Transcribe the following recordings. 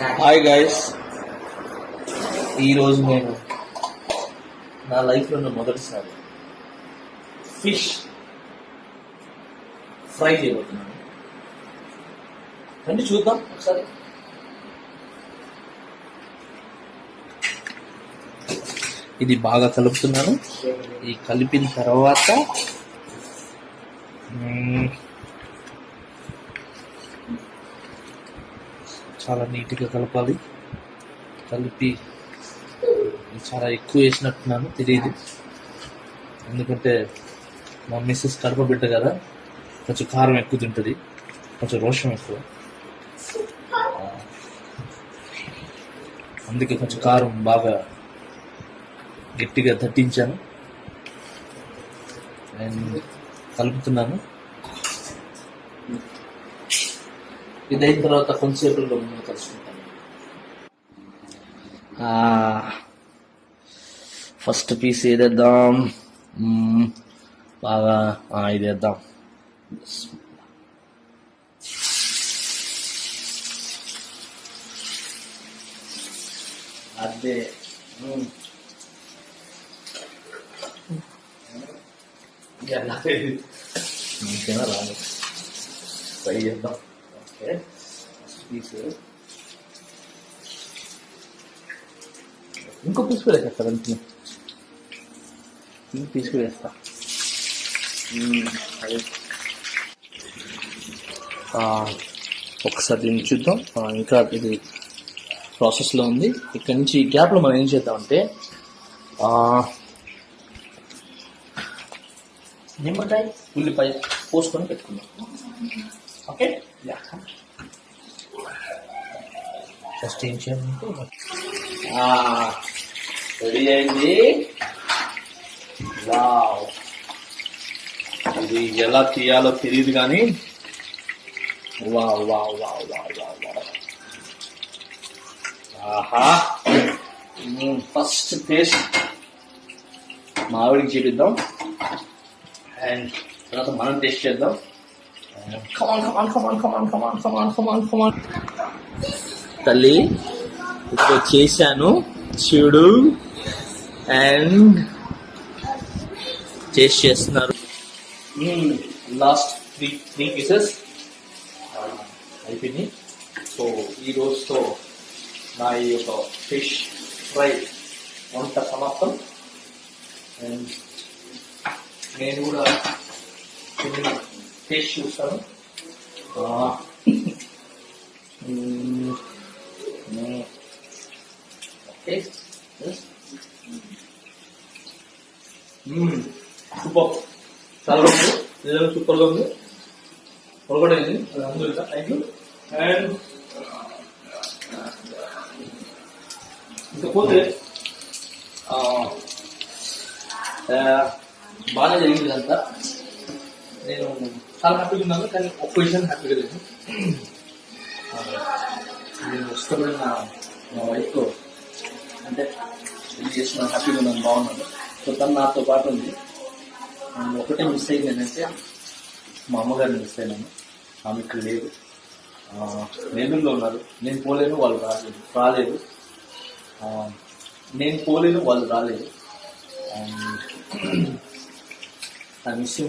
Hi guys ఈరోజు నేను నా లైఫ్లో ఉన్న మొదటిసారి ఫిష్ ఫ్రై చేయబోతున్నాను. రండి చూద్దాం ఒకసారి. ఇది బాగా కలుపుతున్నాను. ఈ కలిపిన తర్వాత చాలా నీట్గా కలపాలి. కలిపి చాలా ఎక్కువ వేసినట్టున్నాను తెలియదు ఎందుకంటే మా మిస్సెస్ కడప బిడ్డ కదా కొంచెం కారం ఎక్కువ తింటుంది కొంచెం రోషం ఎక్కువ. అందుకే కొంచెం కారం బాగా గట్టిగా దట్టించాను. అండ్ కలుపుతున్నాను. Pidayin ka lang at akong siyempre lang mga kalsunta. Ah... First piece ay dito ang para ah, ay dito ang Ate mm. Yan natin Ang pinarami okay piece ఇంకో పీస్ కూడా వేస్తా వెంటనే ఇంకో పీస్ కూడా వేస్తా అదే. ఒకసారి దీన్ని చూద్దాం. ఇంకా ఇది ప్రాసెస్లో ఉంది. ఇక్కడ నుంచి ఈ గ్యాప్లో మనం ఏం చేద్దామంటే నిమ్మకాయ ఉల్లిపాయ పోసుకొని పెట్టుకుందాం. ఓకే ఫస్ట్ ఏం చేయాలంటే రెడీ అయింది. వావ్. ఇది ఎలా తీయాలో తెలియదు కానీ వావ్ వావ్ వావ్ వా వా ఆహా. ఫస్ట్ టేస్ట్ మావిడికి ఆవిడకి చూపిద్దాం. అండ్ తర్వాత మనం టేస్ట్ చేద్దాం. Come on, come on, come on, come on, come on, come on, come on, come on. తల్లి ఇప్పుడు చేశాను. చూడు. అండ్ చేసి చేస్తున్నారు. లాస్ట్ త్రీ త్రీ పీసెస్ అయిపోయినాయి. సో ఈ రోజుతో నా ఈ యొక్క ఫిష్ ఫ్రై వంట సమాప్తం. అండ్ నేను కూడా తిన్నాను టేస్ట్ చూస్తాను. సూపర్. చాలా బాగుంది. నిజంగా సూపర్గా ఉంది. పొరగడైంది అందులో థ్యాంక్ యూ అండ్ ఇకపోతే ఆ, బాగానే జరిగింది అంతా నేను చాలా హ్యాపీగా ఉన్నాను కానీ ఒక్క విషయం హ్యాపీగా లేదు. నేను ఇష్టపడిన మా వైఫ్తో అంటే పెళ్ళి చేసిన హ్యాపీగా ఉన్నాను బాగున్నాను. సో తను నాతో పాటు ఉంది. ఒకటే మిస్ అయింది ఏంటంటే మా అమ్మగారిని మిస్ అయినాను ఆమె ఇక్కడ లేదు. నెల్లూరులో ఉన్నారు. నేను పోలేను వాళ్ళు రాలేదు. రాలేదు. నేను పోలేను వాళ్ళు రాలేదు. అండ్ మిస్ యూ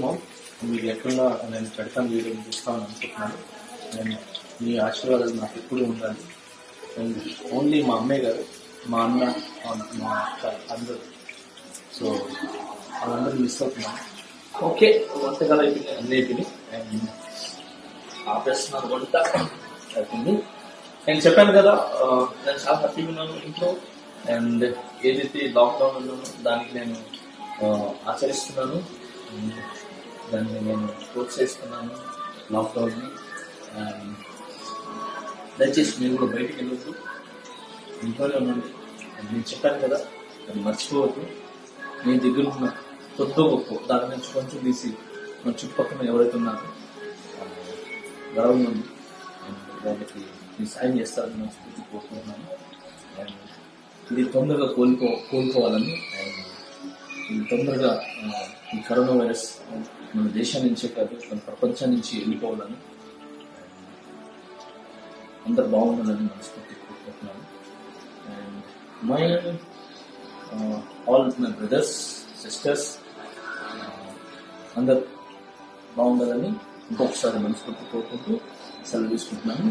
మీరు ఎక్కడున్నా నేను పెడతాను వీడియో చూస్తామని అనుకుంటున్నాను నేను మీ ఆశీర్వాదాలు నాకు ఎప్పుడు ఉండాలి. అండ్ ఓన్లీ మా అమ్మే గారు మా అన్న మా- అక్క అందరూ. సో వాళ్ళందరూ మిస్ అవుతున్నాను ఓకే వంటకాలు అయిపోయినాయి. అన్నీ అయిపోయినాయి. అండ్ ఆపేస్తున్నాను వంట అయిపోయింది. నేను చెప్పాను కదా నేను చాలా హ్యాపీగా ఉన్నాను ఇంట్లో. అండ్ ఏదైతే లాక్డౌన్ ఉన్నానో దానికి నేను ఆచరిస్తున్నాను. దాన్ని నేను ప్రోత్సహిస్తున్నాను లాక్డౌన్ని. దయచేసి మీరు కూడా బయటికి వెళ్ళొద్దు. ఇంట్లోనే ఉండండి. నేను చెప్పాను కదా అది మర్చిపోవద్దు. మీ దగ్గర ఉన్న కొద్దో గొప్ప దాని నుంచి కొంచెం తీసి మన చుట్టుపక్కల ఎవరైతే ఉన్నారో గర్వంగా ఉంది వాళ్ళకి మీ సాయం చేస్తారని మనస్ఫూర్తి కోరుకుంటున్నాను. అండ్ ఇది తొందరగా కోలుకో కోలుకోవాలని అండ్ ఇది తొందరగా ఈ కరోనా వైరస్ మన దేశం నుంచే కాదు మన ప్రపంచం నుంచి వెళ్ళిపోవాలని అందరు బాగుండాలని మనస్ఫూర్తి కోరుకుంటున్నాను. And my all my brothers sisters అందరు బాగుండాలని ఇంకొకసారి మనస్ఫూర్తి కోరుకుంటూ సెలవు తీసుకుంటున్నాను.